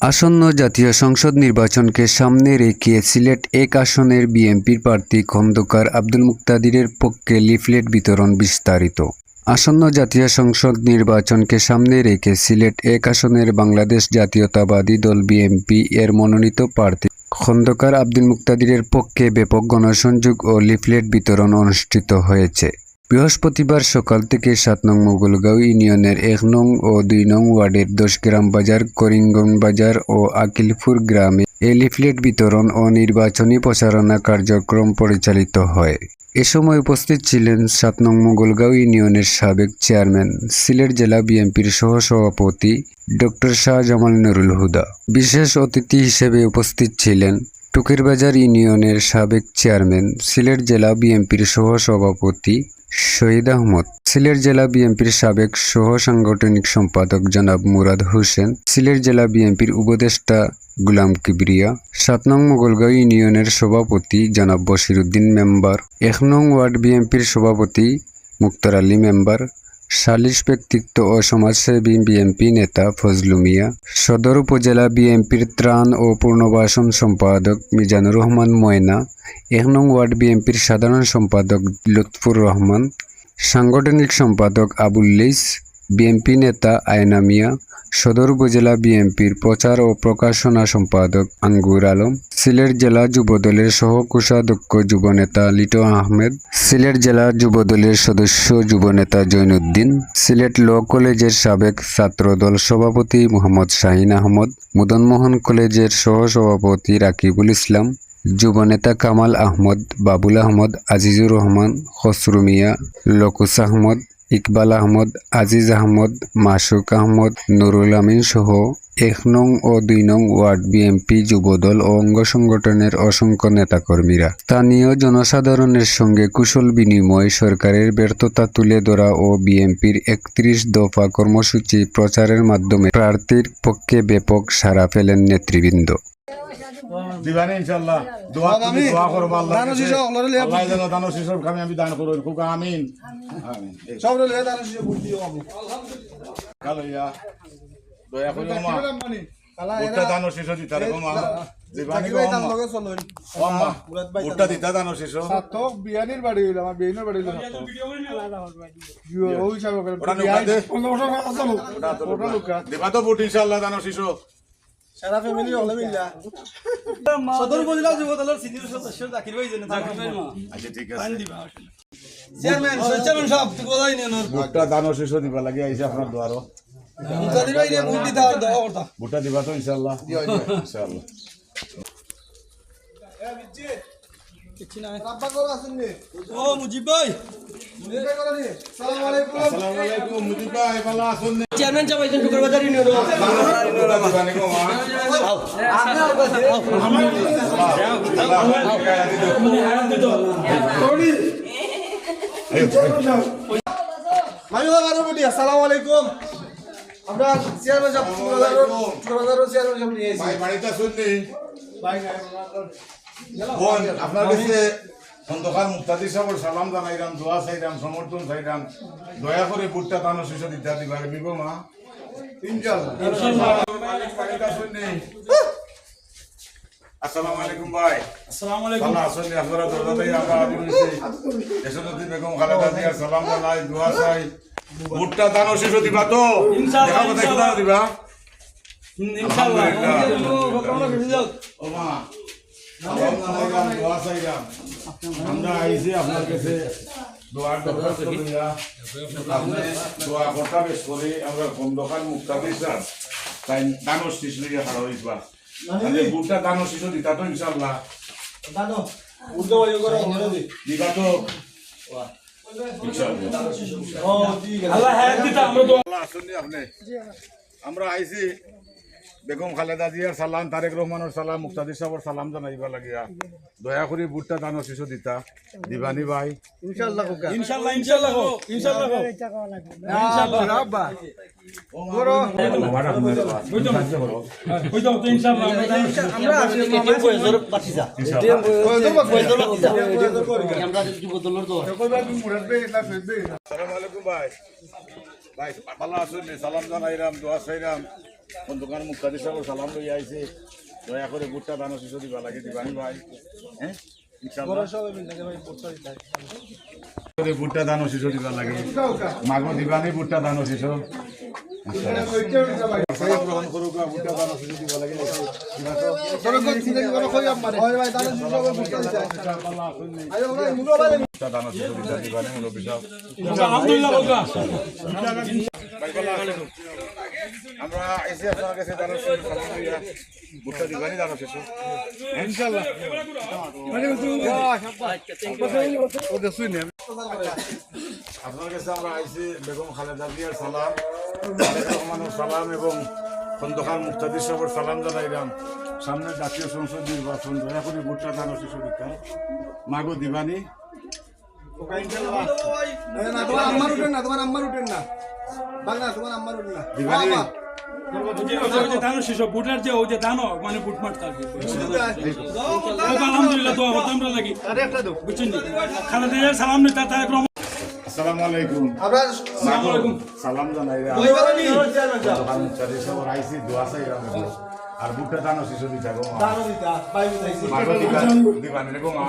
আসন্ন জাতীয় সংসদ নির্বাচনকে সামনে রেখে সিলেট এক আসনের বিএনপির প্রার্থী খন্দকার আব্দুল মুক্তাদিরের পক্ষে লিফলেট বিতরণ বিস্তারিত। আসন্ন জাতীয় সংসদ নির্বাচনকে সামনে রেখে সিলেট এক আসনের বাংলাদেশ জাতীয়তাবাদী দল বিএনপি এর মনোনীত প্রার্থী খন্দকার আব্দুল মুক্তাদিরের পক্ষে ব্যাপক গণসংযোগ ও লিফলেট বিতরণ অনুষ্ঠিত হয়েছে। বৃহস্পতিবার সকাল থেকে সাত নং মোগলগাঁও ইউনিয়নের এক নং ও দুই নং ওয়ার্ডের দশগ্রাম বাজার করিঙ্গন বাজার ও আকিলপুর গ্রামে এ লিফলেট বিতরণ ও নির্বাচনী প্রচারণা কার্যক্রম পরিচালিত হয়। এ সময় উপস্থিত ছিলেন সাত নং মোগলগাঁও ইউনিয়নের সাবেক চেয়ারম্যান, সিলেট জেলা বিএনপির সহসভাপতি ডক্টর শাহজামাল নুরুল হুদা। বিশেষ অতিথি হিসেবে উপস্থিত ছিলেন টুকিরবাজার ইউনিয়নের সাবেক চেয়ারম্যান, সিলেট জেলা বিএনপির সহসভাপতি শহীদ আহমদ। সিলেট জেলা বিএনপির সাবেক সহ সাংগঠনিক সম্পাদক জনাব মুরাদ হোসেন, সিলেট জেলা বিএনপির উপদেষ্টা গুলাম কিবরিয়া, সাত নং মোগলগাঁও ইউনিয়নের সভাপতি জনাব বশিরুদ্দিন মেম্বার, এক নং ওয়ার্ড বিএনপির সভাপতি মুক্তার আলী মেম্বার সালিশ ব্যক্তিত্ব ও সমাজসেবী বিএনপি নেতা ফজলু মিয়া, সদর উপজেলা বিএনপির ত্রাণ ও পূর্ণবাসন সম্পাদক মিজানুর রহমান ময়না এক নং ওয়ার্ড বিএনপির সাধারণ সম্পাদক লুৎফুর রহমান, সাংগঠনিক সম্পাদক আবুল্লিস বিএনপি নেতা আয়না মিয়া, সদর উপজেলা বিএনপির প্রচার ও প্রকাশনা সম্পাদক আঙ্গুর আলম, সিলেট জেলা যুবদলের সহ কোষাধ্যক্ষ যুবনেতা লিটো আহমেদ, সিলেট জেলা যুবদলের সদস্য যুবনেতা জৈনুদ্দিন, সিলেট ল কলেজের সাবেক ছাত্রদল সভাপতি মোহাম্মদ শাহিন আহমদ, মদনমোহন কলেজের সহ সভাপতি রাকিবুল ইসলাম, যুবনেতা কামাল আহমদ, বাবুল আহমদ, আজিজুর রহমান, খসরু মিয়া, লকুস আহমদ ইকবাল আহমদ, আজিজ আহমদ, মাসুক আহমদ, নুরুল আমিন সহ এক নং ও দুই নং ওয়ার্ড বিএনপি যুবদল ও অঙ্গ সংগঠনের অসংখ্য নেতাকর্মীরা। স্থানীয় জনসাধারণের সঙ্গে কুশল বিনিময়, সরকারের ব্যর্থতা তুলে ধরা ও বিএনপির একত্রিশ দফা কর্মসূচি প্রচারের মাধ্যমে প্রার্থীর পক্ষে ব্যাপক সাড়া ফেলেন নেতৃবৃন্দ। দিবানে ইনশাআল্লাহ দোয়া তুমি দোয়া করো আল্লাহ দানো শিশু অল্লাহর লিয়া আল্লাহ যেন দানো শিশুর কামে আমি দান করুন খুব আমিন। আমিন। সব রে দানো শিশু বুদ্ধি হবে। কালো ইয়া দয়া করে মা। দানো শিশু দিতা রে মা। দিবানি গো মা। লগে চলুন ও মা মুরাদ ভাই বুটটা দিতা দানো শিশু সাতক বিয়ানির বাড়ি হইল আমার বিয়ানির বাড়ি হইল সাতক ওই হিসাবে ওটা। ওটা ওটা ওটা লোকা দিবা তো বুট ইনশাআল্লাহ দানো শিশু সারা ফ্যামিলি হলে মিল্লা সদর উপজেলা যুব দলের সিনিয়র সদস্য জাকির ভাই জেনে জাকির আচ্ছা ঠিক আছে। চেয়ারম্যান চেয়ারম্যান সাহেব তুই নিয়ে নর বুটটা দানো শিশু দিবা লাগে আইছে আপনার দ্বারো জাকির ভাই রে বুদ্ধি দাও দাও ওটা বুটটা দিবা তো ইনশাআল্লাহ। ইনশাআল্লাহ রাব্বা করে আসেন নি ও মুজিবে করে নি সালাম আলাইকুম মুজিব ভাই। আছেন? চেয়ারম্যান সাহেব আইছেন টুকার বাজার ইউনিয়ন। আসসালামু আলাইকুম আমরা চেয়ারম্যান সাহেব চুরাদারো চেয়ারম্যান সাহেব নিয়ে আপনার খন্দকার মুক্তাদি সাহেবের সালাম জানাইরাম দোয়া চাইরাম সমর্থন চাইরাম দয়া করে বুটটা তানো শিশু দিতে দিবার বিগো মা। আসসালামু আলাইকুম ভাই। আসসালামু ভালো আছেন আপনারা দরজাতেই আমরা হাজির হয়েছি যশোদী বেগম খালেদা জিয়ার সালাম জানাই দোয়া চাই। বুটটা দানো শিশু দিবা তো। ইনশাআল্লাহ, দেখা কথা দিবা? ইনশাআল্লাহ। আলহামদুলিল্লাহ। ভগবানের কাছে যাও ও মা। আমরা আইছি আপনার কাছে দোয়ার দরখাস্ত আপনি দোয়া করতে বেশ করে আমরা কম দোকান মুক্তাদি স্যার তাই দানো শিশু লইয়া খাড়া হইবা বুটটা দানো শিশু দিতা তো ইনশাল্লাহ করে দিবা তো। আমরা তো বেগম খালেদা জিয়ার সালাম তারেক রহমানের সালাম মুক্তাদি সাহেবের সালাম জানাইবা লাগিয়া দয়া করে বুটটা দানো শিশু দিতা দিবানি ভাই ইনশাআল্লাহ ইনশাআল্লাহ ইনশাআল্লাহ ইনশাআল্লাহ ইনশাআল্লাহ রাব্বা আমরা আছি সালাম আলাইকুম ভাই ভাই ভালো আছেন নি? সালাম জানাইরাম দোয়া চাইরাম কোন দোকান মুক্তাদি সাহেব সালাম লই আইছে দয়া করে বুটটা দানো শিশু দিবা লাগে দিবানি ভাই। হ্যাঁ বুটটা দানো শিশু দিবা লাগে। মাগো দিবানি বুটটা দানো শিশু আলহামদুলিল্লাহ। আমরা এসে আপনার বুটটা দিবানি দাঁড়ানো শেষ ইনশাল্লাহ আপনার কাছে আমরা আইসি বেগম খালেদা জিয়ার সালাম রহমানের সালাম এবং খন্দকার মুক্তাদির সাহেবের সালাম জানাইলাম। সামনে জাতীয় সংসদ নির্বাচন, দয়া করে ভোটটা দানো শিশু দীক্ষা মাগো দিবানি। আম্মার উঠেন না, তোমার আম্মার উঠেন না। বাংলা তোমার আম্মার না মানে? সালাম আলাইকুম সালাম আইসি দোয়া আর ভোটটা দানো শিশু দীক্ষা গো দানো দিতা পাই বুঝাইছি মাগো দিবানি দিবানি গো মা।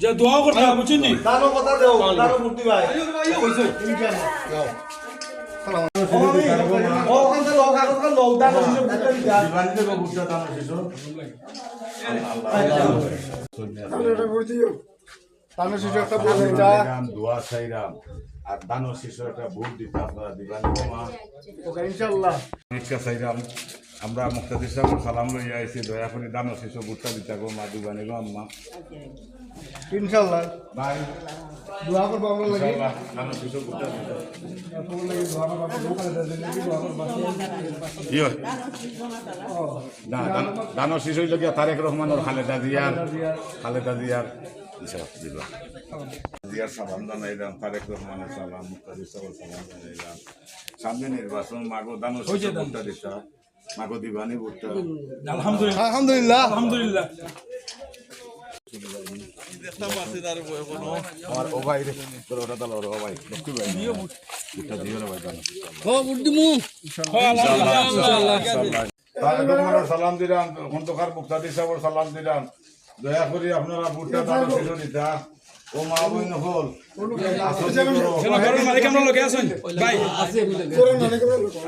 যে দোয়া করতে হবে বুঝছেন দানো কথা দেও ভাই। আমরা সাহেব সালাম লইয়া আইছি দয়া করে দানো শিশু ভোটটা দিতে গো মা দিবানি গো আম্মা ইনশাআল্লাহ ভাই দোয়া করব আমরা লাগি। দানো শিশু লগিয়া তারেক রহমানের খালেদা জিয়ার খালেদা জিয়ার। ইনশাআল্লাহ দিবা জিয়ার সালাম জানাইলাম তারেক রহমানের সালাম মুক্তাদির সালাম জানাইলাম। সামনে নির্বাচন মাগো দানো। শিশু ভোটটা দিতা মাগো দিবানি ভোটটা আলহামদুলিল্লাহ আলহামদুলিল্লাহ। আলহামদুলিল্লাহ। সালাম দিলাম খন্দকার মুক্তাদির সাহেবের সালাম দিলাম। দয়া করে আপনারা ভোটটা দিতা ও মা বই। নহল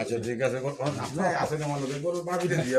আচ্ছা ঠিক আছে আপনি আমার লোকে গরু দিয়ে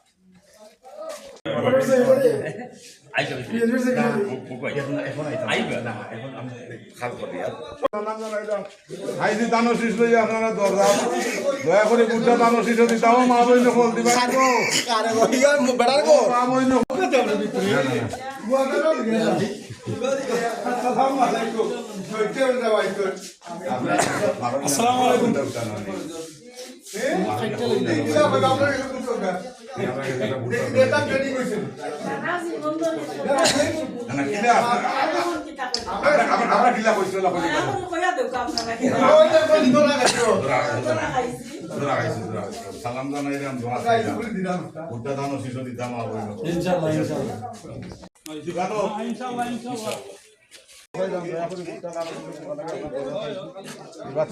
আইসি দয়া করে বুদ্ধা দানো শিশ দিতাম মা বই নকল দিবা বেড়ার কো মা বই আসসালামু সালাম জানাইলাম বুদ্ধা দানো শিশ দিতাম মা বই নকল ইনশাআল্লাহ।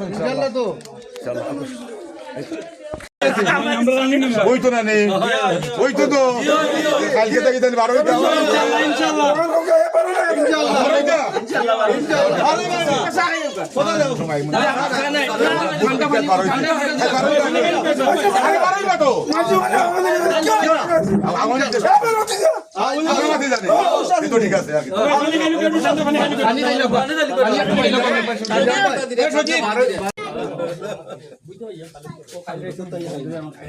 ইনশাআল্লাহ তো ওই তো না নেই। ওই তো তো। কালকে থেকে তাহলে বারো ঠিক আছে।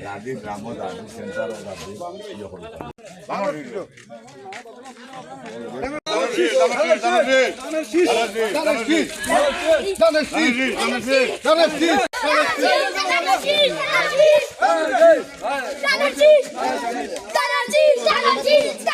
রাজি গ্রাম রাজি সেন্টার রাজি ইয়ে করতে Thank